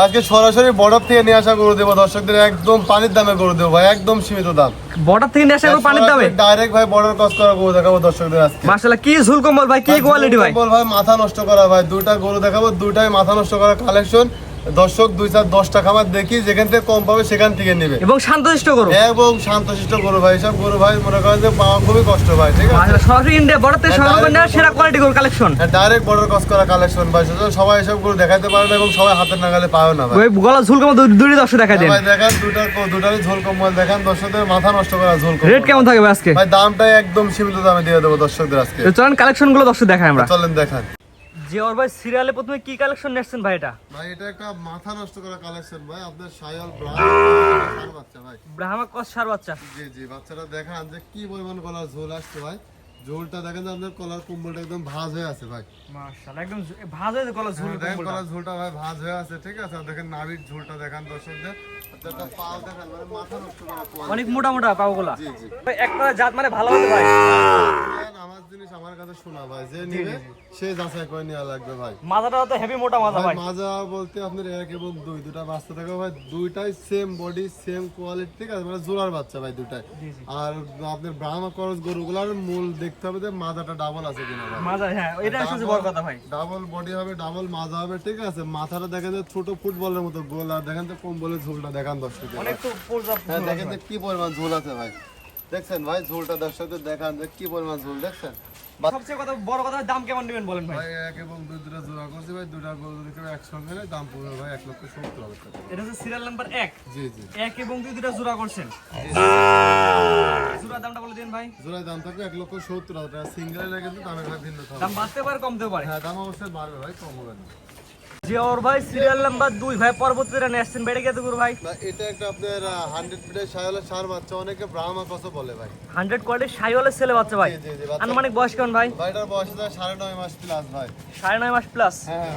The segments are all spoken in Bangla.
আজকে সরাসরি বর্ডার থেকে নিয়ে আসা গরু দেবো দর্শকদের একদম পানির দামে গরু দেবো ভাই একদম সীমিত দাম। বর্ডার থেকে নিয়ে আসা গরু পানির দামে? ডাইরেক্ট ভাই বর্ডার ক্রস করা গরু দেখাবো দর্শকদের আজকে। মাশাআল্লাহ কি ঝুল কম্বল ভাই কি কোয়ালিটি ভাই? কম্বল ভাই মাথা নষ্ট করা ভাই দুইটা গরু দেখাবো দুইটাই মাথা নষ্ট করা কালেকশন দর্শক দুই চার দশটা খামার দেখি যেখান থেকে কম পাবে সেখান থেকে নেবে। এবং শান্তশিষ্ট গরু? এবং শান্তশিষ্ট গরু ভাই সব গরু ভাই মনে করেন যে পাওয়া খুবই কষ্ট ভাই ঠিক আছে? সরাসরি ইন্ডিয়া বর্ডার থেকে সংগ্রহ সেরা কোয়ালিটি গরু কালেকশন ডাইরেক্ট বর্ডার ক্রস করা কালেকশন ভাই সবাই এসব গরু দেখাতে পারে না এবং সবাই হাতের নাগালে পাবে না ভাই। ওই গলা ঝুল কম্বল দুটি দর্শক দেখা দেন। ভাই দেখেন দুটা দুটারই ঝোল কম্বল দেখেন দর্শকদের মাথা নষ্ট করা ঝোল কম্বল রেট কেমন থাকবে আজকে? ভাই দামটাই একদম সীমিত দামে দিয়ে দেবো দর্শকদের আজকে। চলেন কালেকশনগুলো দর্শক দেখাই আমরা। চলেন দেখান। যে ওর ভাই সিরিয়ালে প্রথমে কি কালেকশন নিয়েছেন ভাই এটা? ভাই এটা একটা মাথা নষ্ট করা কালেকশন ভাই। আপনার সায়াল ব্রাউন বাচ্চা ভাই। ব্রাহ্মা কস সার বাচ্চা। জি জি বাচ্চাটা দেখান যে কি পরিমাণ কলার ঝোল আসছে ভাই। ঝোলটা দেখেন যে আপনার কলার কুম্বলটা একদম ভাজ হয়ে আছে ভাই। মাশাআল্লাহ একদম ভাজা গলা ঝুল হ্যাঁ, দেখেন কলার ঝোলটা ভাই ভাজ হয়ে আছে ঠিক আছে? আর দেখেন নাভির ঝোলটা দেখান দর্শকদের। কোয়ালিটি অনেক মোটা মোটা পাওগুলা। জি জি। ভাই একটা জাত মানে ভালো হবে ভাই। আমার কাছে শোনা ভাই যে নিবে সে যাচাই করে নেওয়া লাগবে ভাই। মাথাটা তো হেভি মোটা মাজা ভাই মাজা বলতে আপনার এক এবং দুই দুটা বাচ্চা থাকে ভাই দুইটাই সেম বডি সেম কোয়ালিটি ঠিক আছে? মানে জোড়ার বাচ্চা ভাই দুটাই। আর আপনার ব্রাহ্মা করস গরুগুলার মূল দেখতে হবে যে মাজাটা ডাবল আছে কিনা ভাই। মাজা হ্যাঁ এটা বড় কথা ভাই। ডাবল বডি হবে ডাবল মাজা হবে ঠিক আছে? মাথাটা দেখেন যে ছোট ফুটবলের মতো গোল আর দেখেন তো কম্বলের ঝোলটা দেখান দর্শকদের অনেক তো পর্যাপ্ত হ্যাঁ দেখেন যে কি পরিমাণ ঝোল আছে ভাই। দেখছেন ভাই ঝোলটা দর্শকদের দেখান যে কি পরিমাণ ঝোল দেখছেন? সবচেয়ে কথা বড় কথা দাম কেমন নেবেন বলেন ভাই? ভাই এক এবং দুই দুটা জোড়া করছি ভাই দুটা গরু যদি একসঙ্গে নেয় দাম পড়বে ভাই এক লক্ষ সত্তর হাজার টাকা। এটা হচ্ছে সিরিয়াল নাম্বার এক। জি জি। এক এবং দুই দুটা জোড়া করছেন। জোড়া দামটা বলে দিন ভাই। জোড়ায় দাম থাকবে এক লক্ষ সত্তর হাজার টাকা। সিঙ্গেলের কিন্তু ভিন্ন দাম বাড়তে পারে কমতে পারে। হ্যাঁ দাম অবশ্যই বাড়বে ভাই কম হবে না। যে ওর ভাই সিরিয়াল নাম্বার দুই ভাই পরবর্তীতে নিয়ে বেড়ে গেছে গুরু ভাই। এটা একটা আপনার হান্ড্রেড ফিটের সায়ালের সার বাচ্চা অনেকে ব্রাহ্মা কত বলে ভাই। হান্ড্রেড কোয়ালিটির সাইওয়ালের ছেলে বাচ্চা ভাই। আনুমানিক বয়স কেমন ভাই? ভাইটার বয়স সাড়ে নয় মাস প্লাস ভাই। সাড়ে নয় মাস প্লাস হ্যাঁ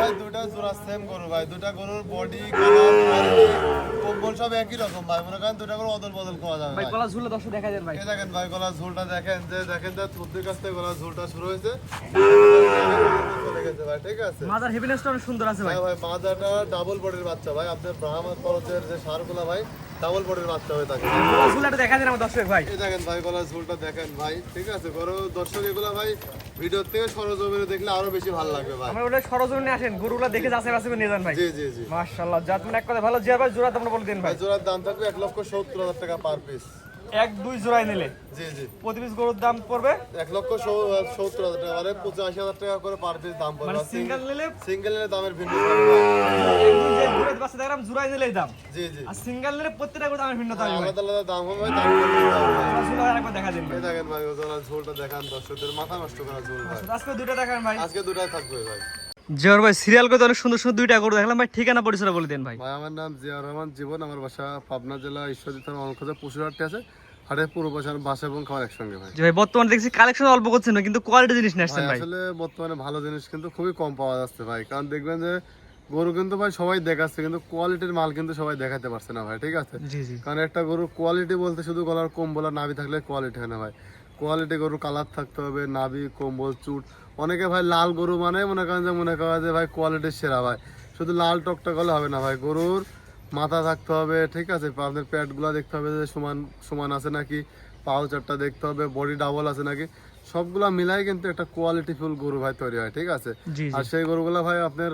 ভাই দুটা জোড়া সেম গরু ভাই। দুটা গরুর বডি কম্বল সব একই রকম ভাই। মনে করেন দুটা গরু অদল বদল করা যাবে ভাই গলা ঝুলে দর্শক দেখা যায় ভাই। দেখেন ভাই গলার ঝোলটা দেখেন যে দেখেন যে থুদ্দির কাছ থেকে গলার ঝোলটা শুরু হয়েছে। চলে গেছে ভাই ঠিক আছে মাজার হেভিনেসটা অনেক সুন্দর আছে ভাই। হ্যাঁ ভাই মাদাটা ডাবল বডির বাচ্চা ভাই। আপনার ব্রাহ্মা খরচের যে সারগুলা ভাই ডাবল বডির বাচ্চা হয়ে থাকে। গলা ঝুলাটা দেখা যায় আমার দর্শক ভাই। এই দেখেন ভাই গলার ঝোলটা দেখেন ভাই। ঠিক আছে গরু দর্শক এগুলা ভাই ভিডিওর থেকে সরজমিনে দেখলে আরও বেশি ভালো লাগবে ভাই। আমরা ওটা সরজমিনে আসেন গরুগুলা দেখে যাচাই বাছাই করে নিয়ে যান ভাই। জি জি জি। মাশাআল্লাহ জাত মানে এক কথা ভালো জিয়া ভাই জোড়া দামটা বলে দিন ভাই। ভাই জোড়ার দাম থাকবে এক লক্ষ সত্তর হাজার টাকা পার পিস এক দুই জোড়ায় নিলে। জি জি। প্রতি পিস গরুর দাম পড়বে? এক লক্ষ সত্তর হাজার টাকা। মানে পঁচাশি হাজার টাকা করে পার পিস দাম মানে পড়বে সিঙ্গেল নিলে দামের ভিন্ন। দেখলাম জোড়ায় নিলেই দাম। জি জি। আর সিঙ্গেল নিলে প্রত্যেকটা দামের ভিন্ন থাকবে আলাদা আলাদা দাম হবে দাম করতে হবে। ভাই। ঝুলা আরেকবার দেখা দিন দেখেন ভাই ওজনের ঝোলটা দেখান দর্শকদের। মাথা নষ্ট করা ঝোল আজকে দুইটা দেখান ভাই। আজকে থাকবে ভাই। জিয়ার ভাই সিরিয়াল অনেক সুন্দর সুন্দর দুইটা গরু দেখলাম ভাই। ঠিকানা পরিচয় বলে দেন ভাই। ভাই আমার নাম জিয়া রহমান। জীবন আমার বাসা পাবনা জেলা ঈশ্বরদী থানা অনখোজা পশুরহাটে আছে। হাটের পূর্ব বাসা বাসা এবং একসঙ্গে ভাই। ভাই বর্তমানে দেখছি কালেকশন অল্প করছেন কিন্তু কোয়ালিটি জিনিস নিয়ে আসছেন ভাই আসলে বর্তমানে ভালো জিনিস কিন্তু খুবই কম পাওয়া যাচ্ছে ভাই কারণ দেখবেন যে গরু কিন্তু ভাই সবাই দেখাচ্ছে কিন্তু কোয়ালিটির মাল কিন্তু সবাই দেখাতে পারছে না ভাই ঠিক আছে? কারণ একটা গরুর কোয়ালিটি বলতে শুধু গলার কম্বল আর নাভি থাকলে কোয়ালিটি হয় না ভাই। কোয়ালিটি গরুর কালার থাকতে হবে নাভি কম্বল চুট। অনেকে ভাই লাল গরু মানে মনে করেন যে মনে করা যে ভাই কোয়ালিটির সেরা ভাই। শুধু লাল টকটক হলে হবে না ভাই গরুর মাথা থাকতে হবে ঠিক আছে? আপনার প্যাটগুলো দেখতে হবে যে সমান সমান আছে নাকি? পাও চারটা দেখতে হবে বডি ডাবল আছে নাকি? সবগুলা মিলাই কিন্তু একটা কোয়ালিটিফুল গরু ভাই তৈরি হয় ঠিক আছে? আর সেই গরুগুলা ভাই আপনার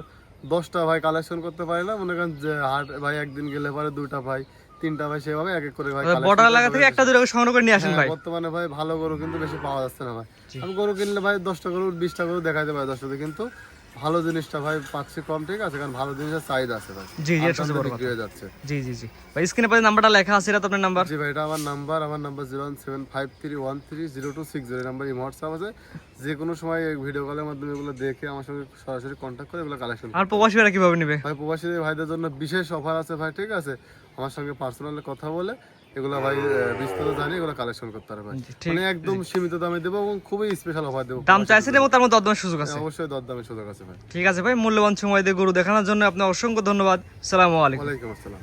দশটা ভাই কালেকশন করতে পারে না মনে করেন যে হাট ভাই একদিন গেলে পরে দুইটা ভাই তিনটা ভাই সেভাবে এক এক করে ভাই বর্ডার এলাকা থেকে একটা দুটো সংগ্রহ করে নিয়ে আসেন হ্যাঁ, ভাই। বর্তমানে ভাই ভালো গরু কিন্তু বেশি পাওয়া যাচ্ছে না ভাই। আমি গরু কিনলে ভাই দশটা গরু বিশটা গরু দেখাইতে পারি দশটাতে কিন্তু। ভালো জিনিসটা ভাই পাচ্ছি কম ঠিক আছে কারণ ভালো জিনিসের চাহিদা আছে ভাই। জি জি এটা বড় কথা। যাচ্ছে। জি জি জি। ভাই স্ক্রিনে পাশে নাম্বারটা লেখা আছে এটা তো আপনার নাম্বার। জি ভাই এটা আমার নাম্বার আমার number zero one seven five three one three zero two six zero. Number এই হোয়াটসঅ্যাপ আছে। যে কোনো সময় ভিডিও কলের মাধ্যমে এগুলো দেখে আমার সঙ্গে সরাসরি কন্ট্যাক্ট করে এগুলো কালেকশন আর প্রবাসীরা কীভাবে নেবে? ভাই প্রবাসী ভাইদের জন্য বিশেষ অফার আছে ভাই ঠিক আছে? আমার সঙ্গে পার্সোনালি কথা বলে এগুলো ভাই বিস্তারিত জানি এগুলো কালেকশন করতে পারবে ভাই। জি, ঠিক মানে একদম সীমিত দামে দেবো এবং খুবই স্পেশাল অফার দেবো। দাম চাইছেন এবং তার মধ্যে দরদামের সুযোগ আছে। অবশ্যই দরদামের সুযোগ আছে ভাই। ঠিক আছে ভাই মূল্যবান সময় দিয়ে গরু দেখানোর জন্য আপনার অসংখ্য ধন্যবাদ। সালামু আলাইকুম। ওয়ালাইকুম আসসালাম।